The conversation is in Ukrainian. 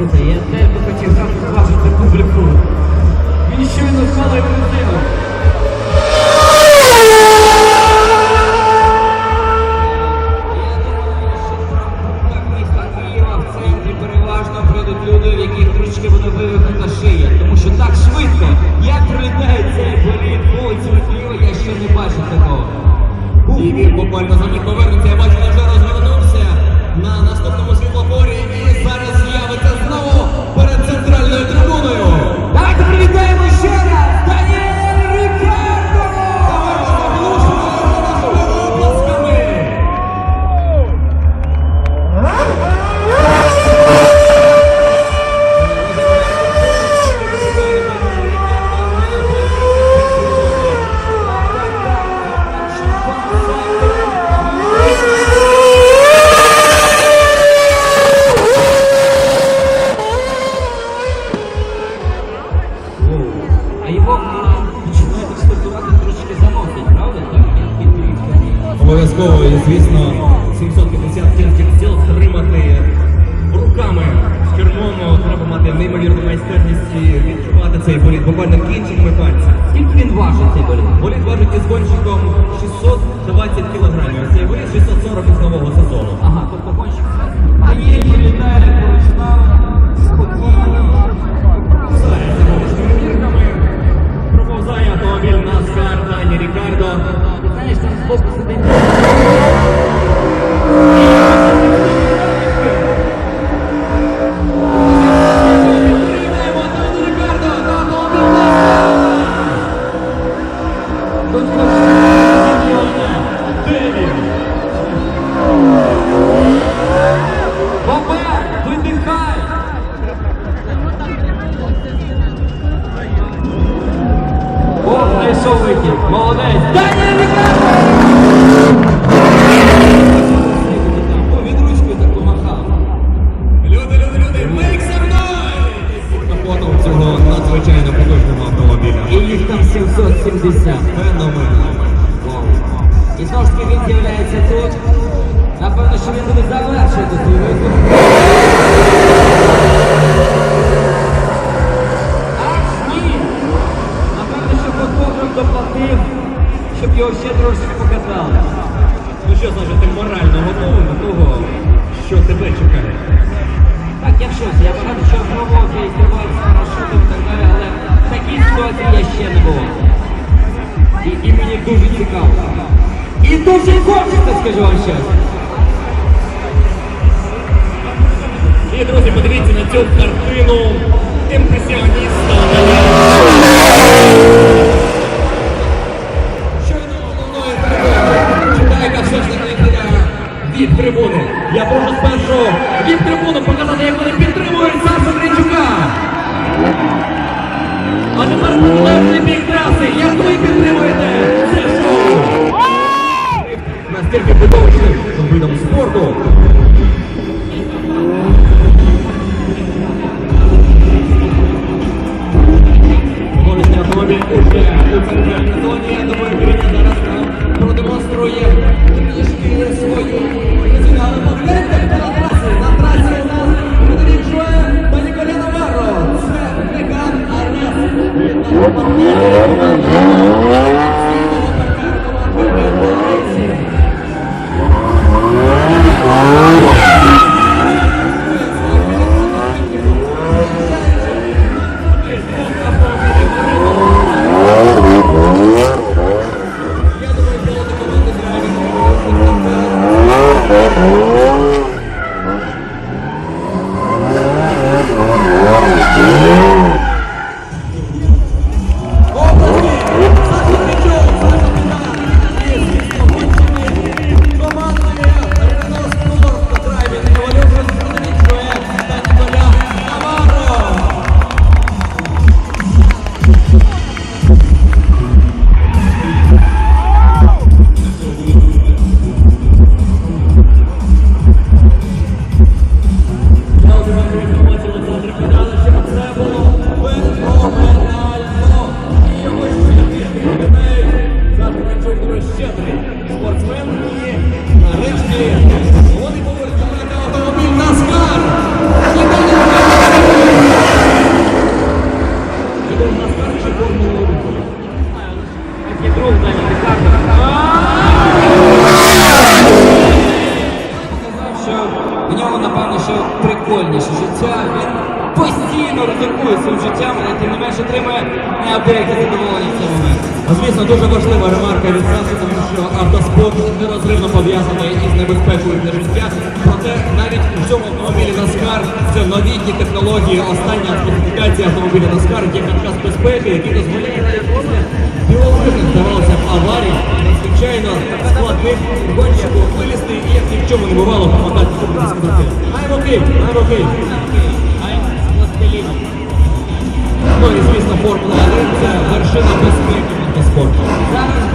Слухай, я би хотів сам публіку. Він щойно спалив людину. І він буквально за мить повернеться. Я бачу, вже розвернувся на наступному світлофорі і зараз Обов'язково, і звісно, 750 кінських сил тримати руками з кермом. Треба мати неймовірну майстерність і відчувати цей болід буквально кінчиками пальців. Скільки він важить цей болід? Болід важить із гонщиком 620 кілограмів. Цей болід 640 із нового сезону. Ага, тобто гонщик. А є прилітає поруч їх там 770. Феноменально. І знову ж таки він з'являється тут. Напевно, що він буде завершувати свій виступ. Напевно, що фотограф доплатив, щоб його ще трошки показали. Ну що, Саша, ти морально готовий до того, що тебе чекає? Так, я в шоці, я багато чого пробував, я і стрибаю з парашутом і так далі, але такій ситуації я ще не був. І, і мені дуже цікаво. І дуже хочеться, скажу вам щось. І, друзі, подивіться на цю картину постійно ризикує своїм життям, але тим не менш отримує неабияке задоволення в цей момент. Звісно, дуже важлива ремарка від Саси, тому що автоспорт нерозривно пов'язаний із небезпекою для життя. Проте навіть у цьому автомобілі NASCAR це новітні технології, остання специфікація автомобіля NASCAR є підказ безпеки, який дозволяє після білових, здавалося б, аварій, надзвичайно складних гонщику вилізти і як ні в чому не бувало помотати собі на скрути. I'm Ну звісно, Формула 1 це вершина безпеки мотоспорту. Зараз